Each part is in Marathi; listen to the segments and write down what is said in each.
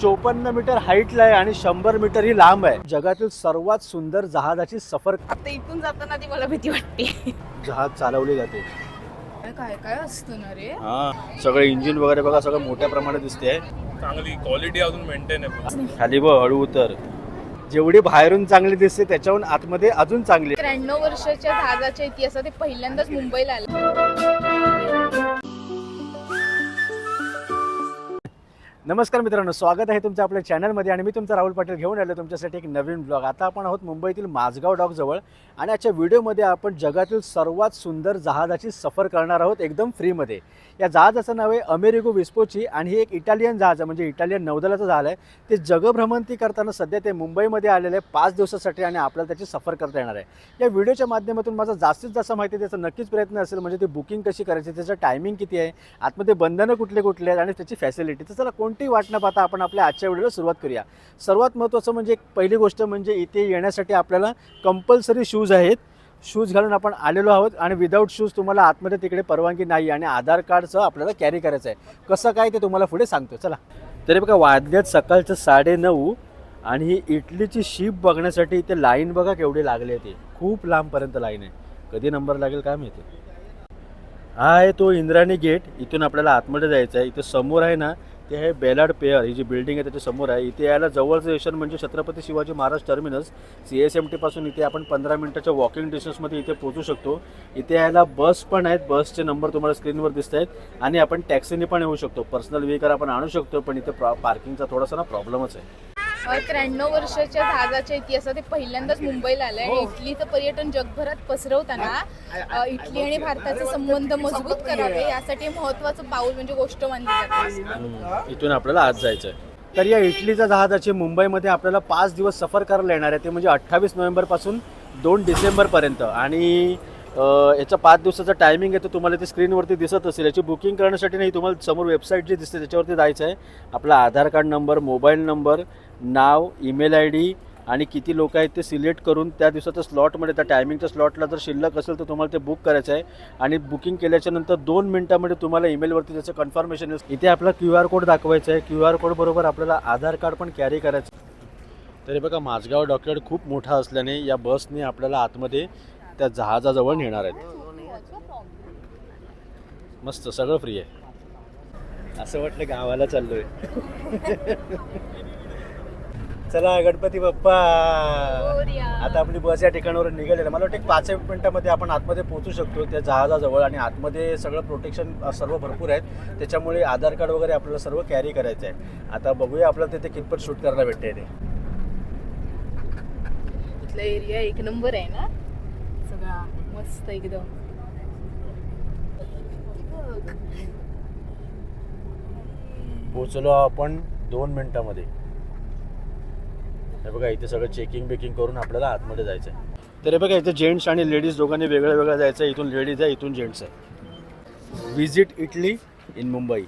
चोपन्न मीटर हाईटला आहे आणि शंभर मीटर ही लांब आहे. जगातील सर्वात सुंदर जहाजाची सफर आता इथून जाताना ती मला भीती वाटते. जहाज चालवली जाते. काय काय असतं ना रे? हा सगळं इंजिन वगैरे बघा सगळं मोठ्या प्रमाणात दिसते. चांगली क्वालिटी अजून मेंटेन आहे. खाली बघ हळू उतर. जेवढी बाहेरून चांगली दिसते त्याच्याहून आतमध्ये अजून चांगली. आहे. त्र्याण्णव वर्षाच्या जहाजाच्या इतिहासात ते पहिल्यांदाच मुंबईला आलं. नमस्कार मित्रांनो स्वागत आहे तुमचं आपल्या चॅनलमध्ये आणि मी तुमचा राहुल पाटील घेऊन आलो तुमच्यासाठी एक नवीन ब्लॉग आता आपण आहोत मुंबईतील माझगाव डॉकजवळ आणि आजच्या व्हिडिओमध्ये आपण जगातील सर्वात सुंदर जहाजाची सफर करणार आहोत एकदम फ्रीमध्ये. या जहाजाचं नाव आहे अमेरिगो विस्पोची आणि ही एक इटालियन जहाज आहे म्हणजे इटालियन नौदलाचं जहाज आहे. ते जगभ्रमंती करताना सध्या ते मुंबईमध्ये आलेलं आहे पाच दिवसासाठी आणि आपल्याला त्याची सफर करता येणार आहे. या व्हिडिओच्या माध्यमातून माझा जास्तीत जास्त माहिती त्याचा नक्कीच प्रयत्न असेल म्हणजे ती बुकिंग कशी करायची त्याचं टायमिंग किती आहे आतमध्ये बंधनं कुठले कुठले आहेत आणि त्याची फॅसिलिटी तर चला कोण वाट न पाहता आपण आपल्या आजच्या व्हिडिओला सुरुवात करूया. सर्वात महत्त्वाचं म्हणजे एक पहिली गोष्ट म्हणजे इथे येण्यासाठी आपल्याला कंपल्सरी शूज आहेत. शूज घालून आपण आलेलो आहोत आणि विदाऊट शूज तुम्हाला आतमध्ये तिकडे परवानगी नाही आणि आधार कार्डचं आपल्याला कॅरी करायचं आहे. कसं काय ते तुम्हाला पुढे सांगतो चला. तरी बघा वाजल्यात सकाळचं साडे नऊ आणि ही इटलीची शीप बघण्यासाठी इथे लाईन बघा केवढी लागली आहे ती. खूप लांबपर्यंत लाईन आहे. कधी नंबर लागेल काय माहिती? हा आहे तो इंद्राणी गेट इथून आपल्याला आतमध्ये जायचं आहे. इथं समोर आहे ना ते आहे बेलाड पेअर. ही जी बिल्डिंग आहे त्याच्यासमोर आहे. इथे यायला जवळचं स्टेशन म्हणजे Chhatrapati Shivaji Maharaj terminus C S M टीपासून इथे आपण पंधरा मिनिटाच्या वॉकिंग डिस्टन्समध्ये इथे पोहोचू शकतो. इथे यायला बस पण आहेत. बसचे नंबर तुम्हाला स्क्रीनवर दिसत आहेत. आणि आपण टॅक्सीने पण येऊ शकतो. पर्सनल व्हेकल आपण आणू शकतो पण इथे प्रॉ पार्किंगचा थोडासा ना प्रॉब्लेमच आहे. त्र्याण्णव वर्षाच्या जहाजाच्या इतिहासात ते पहिल्यांदाच मुंबईला आलं आणि इटलीचं पर्यटन जगभरात पसरवताना इटली आणि भारताचे संबंध मजबूत करावे यासाठी महत्वाचं पाऊल म्हणजे गोष्ट मानली जाते. इथून आपल्याला आज जायचं आहे तर या इटलीच्या जहाजाची मुंबईमध्ये आपल्याला पाच दिवस सफर करायला येणार आहे. ते म्हणजे अठ्ठावीस नोव्हेंबरपासून दोन डिसेंबरपर्यंत. आणि याचा पाच दिवसाचा टायमिंग आहे तो तुम्हाला ते स्क्रीनवरती दिसत असेल. याची बुकिंग करण्यासाठी नाही तुम्हाला समोर वेबसाईट जी दिसते त्याच्यावरती जायचं आहे. आपला Aadhaar card number mobile number now email I D आणि किती लोक आहेत ते सिलेक्ट करून त्या दिवसाच्या स्लॉटमध्ये त्या टायमिंगच्या स्लॉटला जर शिल्लक असेल तर तुम्हाला ते बुक करायचं आहे. आणि बुकिंग केल्याच्यानंतर दोन मिनिटामध्ये तुम्हाला ईमेलवरती त्याचं कन्फर्मेशन येईल. इथे आपला क्यू आर कोड दाखवायचा आहे. क्यू आर कोड बरोबर आपल्याला आधार कार्ड पण कॅरी करायचं आहे. तरी बघा माझगाव डॉक्यार्ड खूप मोठा असल्याने या बसने आपल्याला आतमध्ये त्या जहाजाजवळ नेणार आहेत. मस्त सगळं फ्री आहे. असं वाटलं गावाला चाललोय. चला गणपती बाप्पा. आता आपली बस या ठिकाणावर निघालेली. आहे. मला वाटतं पाच एक मिनिटामध्ये आपण आतमध्ये पोहोचू शकतो त्या जहाजाजवळ आणि आतमध्ये सगळं प्रोटेक्शन सर्व भरपूर आहेत. त्याच्यामुळे आधार कार्ड वगैरे आपल्याला सर्व कॅरी करायचं आहे आता बघूया आपल्याला तिथे कितपत शूट करायला भेटते ते. एरिया एक नंबर आहे ना? मस्त एकदम पोचलो आपण दोन मिनिटामध्ये. हे बघा इथे सगळं चेकिंग बेकिंग करून आपल्याला आतमध्ये जायचं आहे तर हे बघा इथे जेंट्स आणि लेडीज दोघांनी वेगळं वेगळं जायचं आहे इथून लेडीज आहे इथून जेंट्स आहे. विजिट इटली इन मुंबई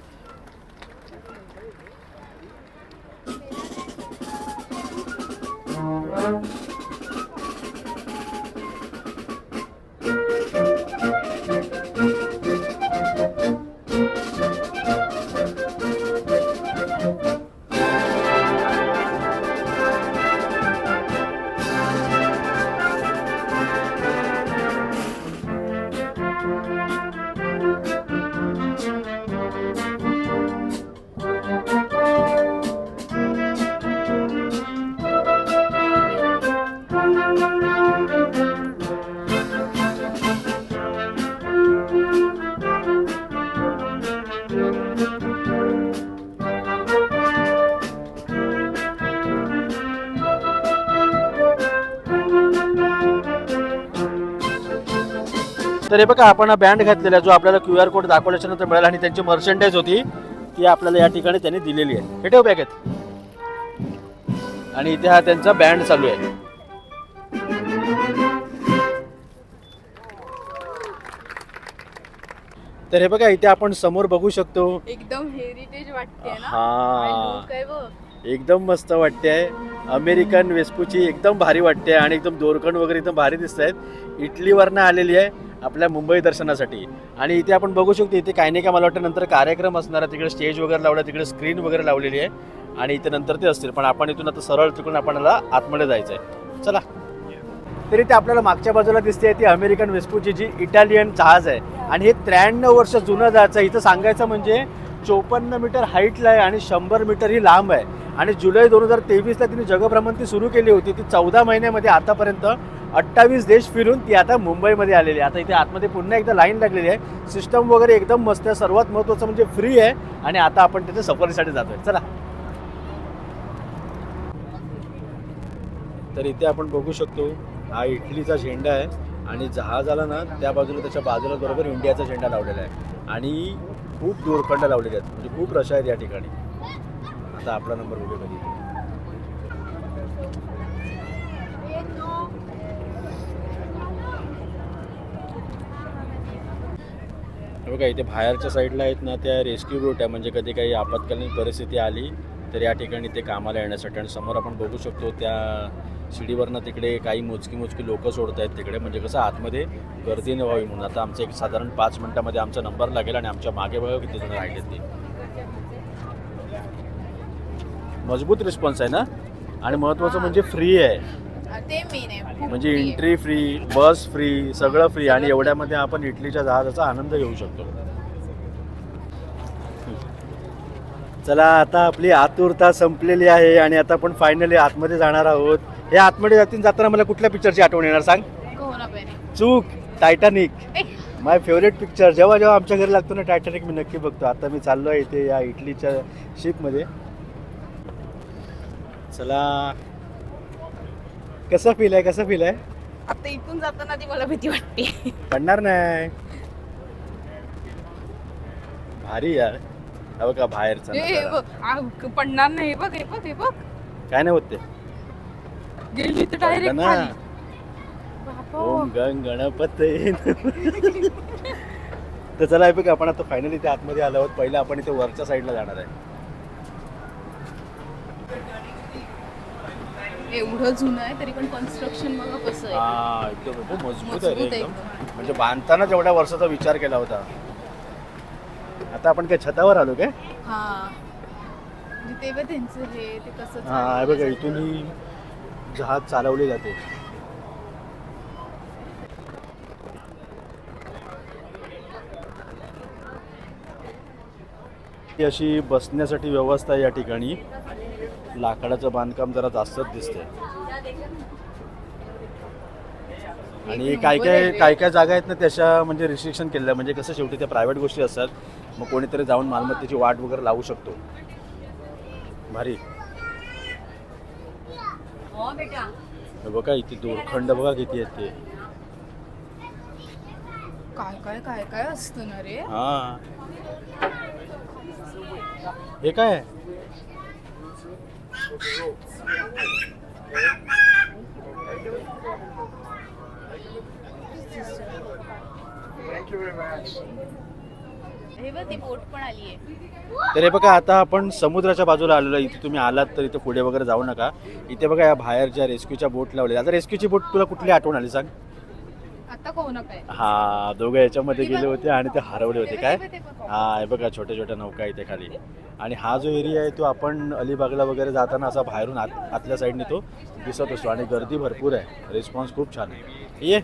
तर हे बघा आपण बँड घातलेला जो आपल्याला क्यू आर कोड दाखवल्याच्या नंतर मिळाला आणि त्यांची मर्चंडाईज होती ती आपल्याला या ठिकाणी त्यांनी दिलेली आहे. हे ठेव बॅगेत. आणि इथे हा त्यांचा बँड चालू आहे. तर हे बघा इथे आपण समोर बघू शकतो. एकदम हेरिटेज वाटते ना? हा. एकदम मस्त वाटते. अमेरिकन वेस्पूची एकदम भारी वाटते आणि एकदम दोरखंड वगैरे एकदम भारी दिसत आहेत इटलीवरनं आलेली आहे. आपल्या मुंबई दर्शनासाठी. आणि इथे आपण बघू शकतो इथे काही नाही का मला वाटतं नंतर कार्यक्रम असणार आहे. तिकडे स्टेज वगैरे लावला तिकडे स्क्रीन वगैरे लावलेली आहे. आणि इथे नंतर ते असतील. पण आपण इथून आता सरळ तिकडून आपल्याला आतमध्ये जायचं आहे. चला. तरी ते आपल्याला मागच्या बाजूला दिसते ती अमेरिकन वेस्पूची जी इटालियन जहाज आहे. आणि हे त्र्याण्णव वर्ष जुनं जहाज आहे. इथं सांगायचं म्हणजे चोपन्न मीटर हाईटला आहे आणि शंभर मीटर ही लांब आहे. आणि जुलै दोन हजार तेवीसला तिने जगभ्रमंती सुरू केली होती. ती चौदा महिन्यामध्ये आतापर्यंत अठ्ठावीस देश फिरून ती आता मुंबईमध्ये आलेली आहे. आता इथे आतमध्ये पुन्हा एकदा लाईन लागलेली आहे. सिस्टम वगैरे एकदम मस्त आहे. सर्वात महत्त्वाचं म्हणजे फ्री आहे. आणि आता आपण तिथे सफारीसाठी जातोय. चला. तर इथे आपण बघू शकतो हा इटलीचा झेंडा आहे. आणि जहाजाला ना त्या बाजूला त्याच्या बाजूला बरोबर इंडियाचा झेंडा लावलेला आहे. आणि खूप दोरखंड लावलेले आहेत. म्हणजे खूप रशा आहेत या ठिकाणी. आता आपला नंबर बघू कधी बघा इथे बाहेरच्या साईडला आहेत ना त्या रेस्क्यू रूट आहे. म्हणजे कधी काही आपत्कालीन परिस्थिती आली तर या ठिकाणी ते कामाला येण्यासाठी. आणि समोर आपण बघू शकतो त्या शिडीवरनं तिकडे काही मोजकी मोजकी लोकं सोडत आहेत तिकडे. म्हणजे कसं आतमध्ये गर्दी न व्हावी म्हणून. आता आमचं एक साधारण पाच मिनटामध्ये आमचा नंबर लागेल आणि आमच्या मागे बघा किती जण राहिले ते. मजबूत रिस्पॉन्स आहे ना? आणि महत्त्वाचं म्हणजे फ्री आहे. ते मेन आहे. खूप म्हणजे. एंट्री फ्री बस फ्री सगळं फ्री आणि एवढ्यामध्ये आपण इटलीच्या जहाजाचा आनंद घेऊ शकतो. चला आता आपली आतुरता संपलेली आहे आणि आता आपण फायनली आतमध्ये जाणार आहोत. हे आतमध्ये जातील जाताना मला कुठल्या पिक्चरची आठवण येणार सांग? चूक टायटॅनिक माय फेवरेट पिक्चर जेव्हा जेव्हा आमच्या घरी लागतो ना टायटॅनिक मी नक्की बघतो. आता मी चाललो आहे इथे या इटलीच्या शिपमध्ये चला. कसं फील आहे कसं फील आहे? आता इथून जाताना ती मला भीती वाटते. पडणार नाही. भारी यार. हा बघा बाहेरचा ए, हे नजारा. बघ आ, पडणार नाही. हे बघ हे बघ हे बघ. काय नाही होत ते. गेली तर डायरेक्ट ना. खाली. बापा. ओम गंग गणपत. तर चला हे बघ आपण आता फायनली इथे आतमध्ये आलो आहोत. पहिलं आपण इथे वरच्या साईडला जाणार आहे. एवढं जुनं आहे तरी पण कन्स्ट्रक्शन बघा कसं आहे. हा एकदम खूप मजबूत आहे रे मजबूत आहे एकदम. म्हणजे बांधताना जेवढ्या वर्षाचा विचार केला होता. आता आपण काय छतावर आलो काय? हा. म्हणजे तेव्हा त्यांचं हे ते कसं हा हे बघा. इथून ही जहाज चालवली जाते. ही अशी बसण्यासाठी व्यवस्था आहे या ठिकाणी. लाकडाचं बांधकाम जरा जास्तच दिसतंय. आणि काय काय काय काय जागा आहेत ना त्याच्या म्हणजे रिस्ट्रिक्शन केलेलं म्हणजे कसं शेवटी त्या प्रायव्हेट गोष्टी असतात मग कोणीतरी जाऊन मालमत्तेची वाट वगैरे लावू शकतो. भारी. हे बघा इथे दोरखंड बघा किती आहेत ते. काय काय काय काय असतं ना रे? हा. हे काय? आहे? हे बघ ती बोट पण आली आहे तर हे बघा आता आपण समुद्राच्या बाजूला आलेलो आहे. इथे तुम्ही आलात तर इथे पुढे वगैरे जाऊ नका. इथे बघा या बाहेर ज्या रेस्क्यूच्या बोट लावल्या आता रेस्क्यूची बोट तुला कुठली आठवण आली सांग? आता हा दोघं याच्यामध्ये गेले होते आणि ते हरवले होते. काय. हा हे बघा छोट्या छोट्या नौका इथे खाली. आणि हा जो एरिया आहे तो आपण अलिबागला वगैरे जाताना असा बाहेरून आत आतल्या साईडने तो दिसत असतो आणि गर्दी भरपूर आहे. रिस्पॉन्स खूप छान आहे. ये.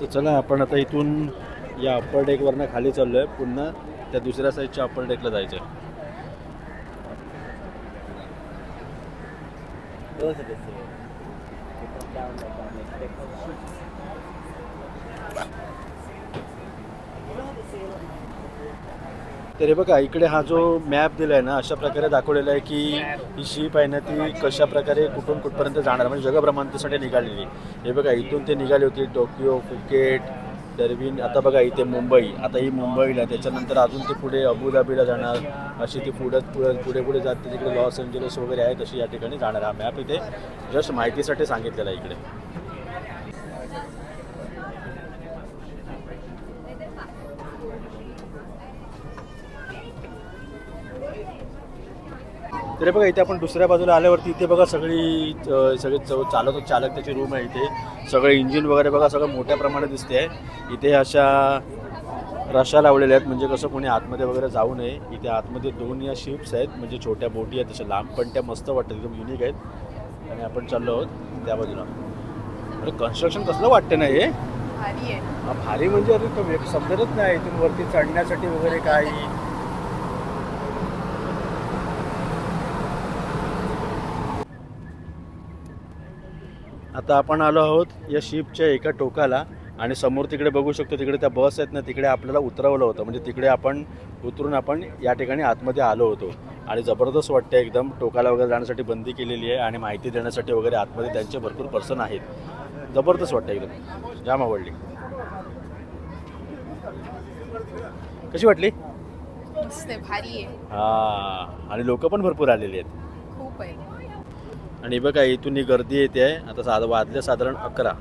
तर चला आपण आता इथून या अप्पर डेकवरनं खाली चाललो आहे पुन्हा त्या दुसऱ्या साईडच्या अप्पर डेकला जायचं आहे तर हे बघा इकडे हा जो मॅप दिलाय ना अशा प्रकारे दाखवलेला आहे की ही शीप आहे ना ती कशा प्रकारे कुठून कुठपर्यंत जाणार? म्हणजे जगभ्रमंतीसाठी निघालेली. हे बघा इथून ते निघाली होती टोकियो फुकेट डरविन आता बघा इथे मुंबई आता ही मुंबईला आहे. त्याच्यानंतर अजून ते पुढे अबुधाबीला जाणार अशी ती पुढे पुढे पुढे पुढे जाते तिकडे लॉस एंजलस वगैरे आहे तशी या ठिकाणी जाणार हा मॅप इथे जस्ट माहितीसाठी सांगितलेला आहे इकडे तरी बघा इथे आपण दुसऱ्या बाजूला आल्यावरती इथे बघा सगळी सगळे चव चालक चालक त्याची रूम आहे इथे. सगळं इंजिन वगैरे बघा सगळं मोठ्या प्रमाणात दिसते आहे इथे अशा रशा लावलेल्या आहेत म्हणजे कसं कोणी आतमध्ये वगैरे जाऊ नये. इथे आतमध्ये दोन या शिप्स आहेत म्हणजे छोट्या बोटी आहेत तशा लांब पण त्या मस्त वाटतात एकदम युनिक आहेत. आणि आपण चाललो आहोत त्या बाजूला. अरे कन्स्ट्रक्शन कसलं वाटतं ना हे? भारी आहे. हा, भारी म्हणजे अरे तो समजतच नाही इथून वरती चढण्यासाठी वगैरे काही. आता आपण आलो आहोत या शिपच्या एका टोकाला आणि समोर तिकडे बघू शकतो तिकडे त्या बस आहेत ना तिकडे आपल्याला उतरवलं होतं. म्हणजे तिकडे आपण उतरून आपण या ठिकाणी आतमध्ये आलो होतो. आणि जबरदस्त वाटतं एकदम टोकाला वगैरे जाण्यासाठी बंदी केलेली आहे आणि माहिती देण्यासाठी वगैरे आतमध्ये त्यांचे भरपूर पर्सन आहेत. जबरदस्त वाटतं एकदम. जाम आवडली. कशी वाटली? भारी आहे. हा आणि लोक पण भरपूर आलेली आहेत. खूप आहे. आणि बघा इथून ही गर्दी येते आहे. आता साध वाजले साधारण अकरा.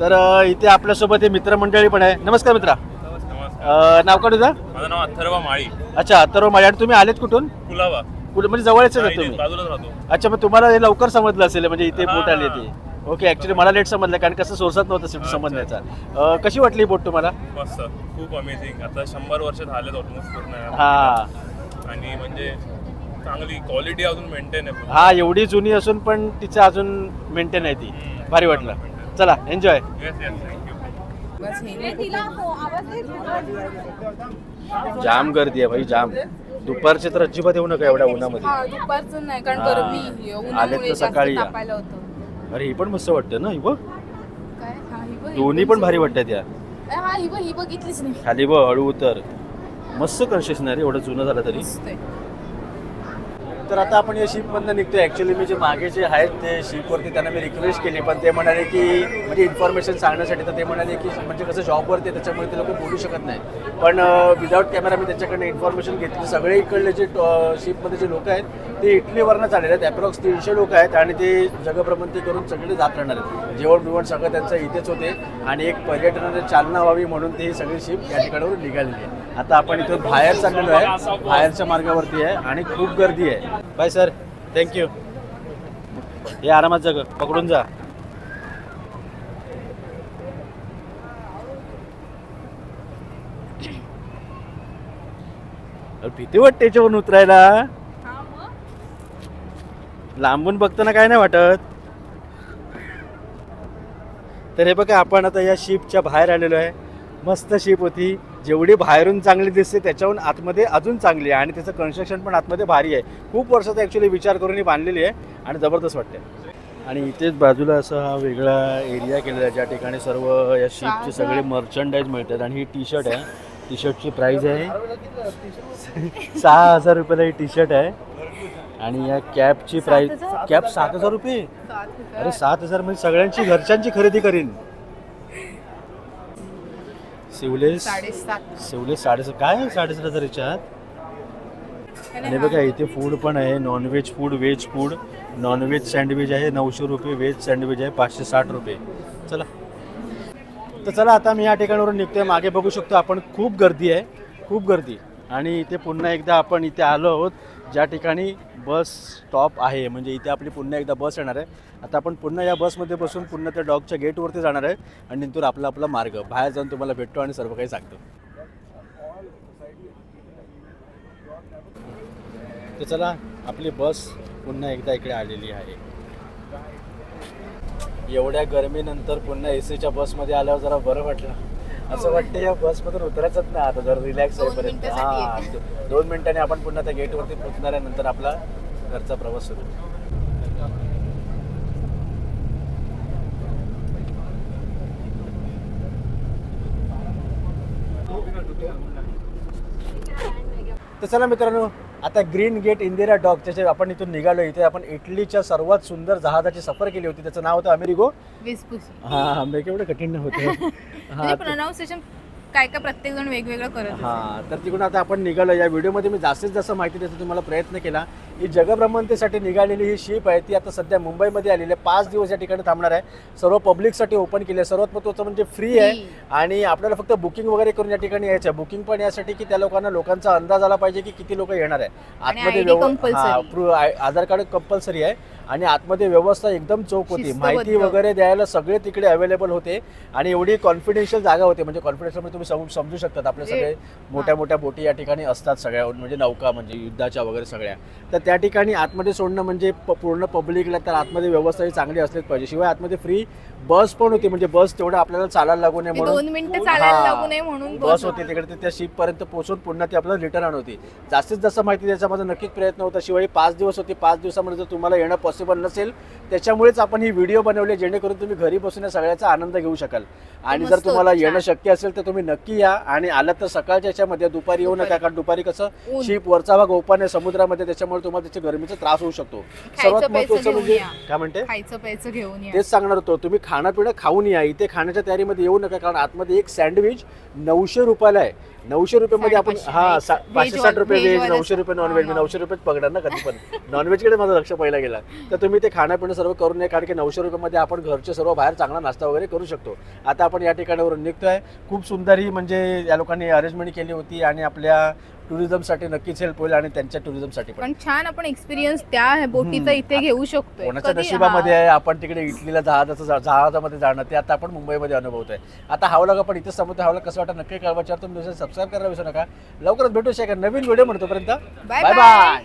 तर इथे आपल्यासोबत हे मित्रमंडळी पण आहे. नमस्कार मित्रा. नमस्कार. नाव का तुझं? माझं नाव अथर्व माळी. अच्छा तर माझ्या तुम्ही आलेत कुठून? कुलाबा कुठे म्हणजे जवळच आहे नाही, तुम्ही बाजूलाच राहतो. अच्छा मग तुम्हाला हे लवकर समजलं असेल म्हणजे इथे हा. बोट आली ती ओके ऍक्च्युली मला लेट समजलं कारण कसं सोर्सात नव्हतं अच्छा. समजण्याचा. कशी वाटली बोट तुम्हाला? मस्त. खूप अमेझिंग आता शंभर वर्ष ऑलमोस्ट पूर्ण. हा. आणि म्हणजे चांगली क्वालिटी अजून मेंटेन आहे. हा एवढी जुनी असून पण तिचं अजून मेंटेन आहे ती. भारी वाटलं. चला एन्जॉय जाम गर्दी आहे भाई जाम. दुपारचे तर अजिबात येऊ नका एवढ्या उन्हामध्ये. हा दुपारचं नाही कारण हा. गरमी आलेत तर उन्हामुळे जास्त सकाळी या. तापायला होतं. अरे ही पण मस्त वाटतं ना ही बघ. काय? हा ही बघ दोन्ही पण भारी वाटतात या. हा ही बघ ही बघितलीच नाही. खाली बघ हळू उतर. मस्त कन्सेशन आहे रे एवढं जुनं झालं तरी. मस्त आहे. तर आता आपण या शिपमधनं निघतो ॲक्च्युली मी जे मागे जे आहेत ते शिपवरती त्यांना मी रिक्वेस्ट केली पण ते म्हणाले की म्हणजे इन्फॉर्मेशन सांगण्यासाठी तर ते म्हणाले की म्हणजे कसं जॉबवरती त्याच्यामुळे ते लोक बोलू शकत नाही. पण विदाऊट कॅमेरा मी त्यांच्याकडनं इन्फॉर्मेशन घेतली. सगळे इकडले जे शिपमध्ये जे लोक आहेत ते इटलीवरनं चाललेले आहेत. अप्रॉक्स तीनशे लोक आहेत आणि ते जगभ्रमंती करून सगळे जात राहणार आहेत. जेवण बिवण सगळं त्यांचं इथेच होते. आणि एक पर्यटनाला चालना व्हावी म्हणून ते सगळी शिप या ठिकाणावरून निघालेली आहे. आता आपण इथून बाहेर चाललेलो आहे. बाहेरच्या मार्गावरती आहे आणि खूप गर्दी आहे. बाय सर थँक्यू हे आरामात जग पकडून जा. भीती वाटते याच्यावरून उतरायला. लांबून बघताना काय नाही वाटत. तर हे बघा आपण आता या शिपच्या बाहेर आलेलो आहे. मस्त शिप होती. जेवढी बाहेरून चांगली दिसते त्याच्याहून आतमध्ये अजून चांगली आहे. आणि त्याचं कन्स्ट्रक्शन पण आतमध्ये भारी आहे. खूप वर्षाचा ॲक्च्युली विचार करून ही बांधलेली आहे आणि जबरदस्त वाटते आणि इथेच बाजूला असा हा वेगळा एरिया केलेला आहे ज्या ठिकाणी सर्व या शिपचे सगळे मर्चंडाईज मिळतात. आणि ही टी शर्ट आहे. टी शर्टची प्राईस आहे. सहा हजार रुपयाला ही टी शर्ट आहे. आणि या कॅपची प्राईस हजार? कॅप सात हजार रुपये? अरे. सात हजार म्हणजे सगळ्यांची घरच्यांची खरेदी करीन. शिवले साडेसात. शिवले साडेसात. काय आहे साडेसात हजार याच्यात आणि बघा इथे फूड पण आहे. Nonveg food veg food nonveg sandwich आहे नऊशे रुपये. व्हेज सँडविच आहे पाचशे साठ रुपये. चला. तर चला आता मी या ठिकाणावरून निघतोय. मागे बघू शकतो आपण खूप गर्दी आहे. खूप गर्दी. आणि इथे पुन्हा एकदा आपण इथे आलो आहोत. ज्या ठिकाणी बस स्टॉप आहे म्हणजे इथे आपली पुन्हा एकदा बस येणार आहे. आता आपण पुन्हा या बसमध्ये बसून पुन्हा त्या डॉगच्या गेटवरती जाणार आहे आणि नंतर आपला आपला मार्ग. बाहेर जाऊन तुम्हाला भेटतो आणि सर्व काही सांगतो. तर चला आपली बस पुन्हा एकदा इकडे आलेली आहे. एवढ्या गरमीनंतर पुन्हा ए सीच्या बसमध्ये आल्यावर जरा बरं वाटलं. असं वाटतं या बसमधून उतरायचंच नाही आता जरा रिलॅक्स दोन होईपर्यंत. मिनिटासाठी हा दोन मिनिटांनी आपण पुन्हा त्या गेटवरती पोहोचणार आहे नंतर आपला घरचा प्रवास सुरू. तर चला मित्रांनो आता ग्रीन गेट इंदिरा डॉक त्याचे आपण इथून निघालो इथे आपण इटलीच्या सर्वात सुंदर जहाजाची सफर केली होती. त्याचं नाव होतं वेसपुसी. हा हा मी केवढं कठीण होते. हा म्हणजे प्रोनाऊन्सिएशन काय काय प्रत्येक जण वेगवेगळं करत असेल. हा तर तिकडून आता आपण निघालो. या व्हिडिओमध्ये मी जास्तीत जास्त माहिती देतो तुम्हाला प्रयत्न केला. ही जगभ्रमंतीसाठी निघालेली ही शिप आहे ती आता सध्या मुंबईमध्ये आलेली आहे. पाच दिवस या ठिकाणी थांबणार आहे. सर्व पब्लिकसाठी ओपन केली आहे. सर्वात महत्त्वाचं म्हणजे फ्री आहे. Free. आणि आपल्याला फक्त बुकिंग वगैरे करून या ठिकाणी यायचं आहे. बुकिंग पण यासाठी की त्या लोकांना लोकांचा अंदाज आला पाहिजे की किती लोक येणार आहे. आणि आतमध्ये ID compulsory. Aadhaar card compulsory आहे. आणि आतमध्ये व्यवस्था एकदम चोख होती. माहिती वगैरे द्यायला सगळे तिकडे अवेलेबल होते आणि एवढी कॉन्फिडेन्शियल जागा होती. म्हणजे कॉन्फिडेन्शियल म्हणजे तुम्ही सम- समजू शकतात आपले म्हणजे- सगळे मोठ्या मोठ्या बोटी या ठिकाणी असतात सगळ्या म्हणजे नौका म्हणजे युद्धाच्या वगैरे सगळ्या. तर त्या ठिकाणी आतमध्ये सोडणं म्हणजे पूर्ण पब्लिकला तर आतमध्ये व्यवस्था ही चांगली असलीच पाहिजे. शिवाय आतमध्ये फ्री बस पण होती म्हणजे बस तेवढं आपल्याला चालायला लागू नये ते म्हणून दोन मिनिटं चालायला हा. लागू नये म्हणून बस होती तिकडे ते त्या शिप पर्यंत पोहोचून पुन्हा ती आपल्याला रिटर्न आणवती जास्तीत जास्त माहिती द्यायचा माझा नक्कीच प्रयत्न होता शिवाय पाच दिवस होती पाच दिवसामध्ये जर तुम्हाला येणं पॉसिबल नसेल त्याच्यामुळेच आपण ही व्हिडिओ बनवली जेणेकरून तुम्ही घरी बसून या सगळ्याचा आनंद घेऊ शकाल आणि जर तुम्हाला होतं, येणं. शक्य असेल तर तुम्ही नक्की या आणि आलात तर सकाळच्या याच्यामध्ये दुपारी येऊ नका. कारण दुपारी कसं. शिप वरचा भाग ओपन आहे समुद्रामध्ये त्याच्यामुळे तुम्हाला त्याच्या गरमीचा त्रास होऊ शकतो सर्वात महत्वाचं म्हणजे. काय म्हणते तेच सांगणार होतो तुम्ही खाणं पिणं खाऊन या. इथे खाण्याच्या तयारीमध्ये येऊ नका कारण आतमध्ये एक सँडविच नऊशे रुपयाला आहे. नऊशे रुपयामध्ये आपण. हा Veg- सा- पाचशे साठ रुपये veg व्हेज नऊशे रुपये नॉन व्हेज मी हा. नऊशे रुपयेच पकडणार ना कधी पण. नॉनव्हेजकडे माझं लक्ष पहिला गेला. तर तुम्ही ते खाणं पिणं सर्व करून नये कारण की नऊशे रुपयामध्ये आपण घरचे सर्व बाहेर चांगला नाश्ता वगैरे करू शकतो. आता आपण या ठिकाणावरून निघतोय. खूप सुंदर ही म्हणजे या लोकांनी अरेंजमेंट केली होती आणि आपल्या टुरिझमसाठी नक्कीच हेल्प होईल आणि त्यांच्या टुरिझमसाठी पण. पण छान आपण एक्सपिरियन्स त्या बोटीचा हम्म. इथे घेऊ शकतो कोणाच्या नशिबामध्ये आहे आपण तिकडे इटलीला जहाजाचं जा- जहाजामध्ये जाणं ते आता आपण मुंबईमध्ये अनुभवतोय. आता हावला आपण इथेच समुद्र हावला कसं वाटतं नक्की कळवा तुम्ही सबस्क्राईब करायला विसरू नका. लवकरच भेटू शका नवीन व्हिडिओ म्हणतो पर्यंत बाय बाय बाय बाय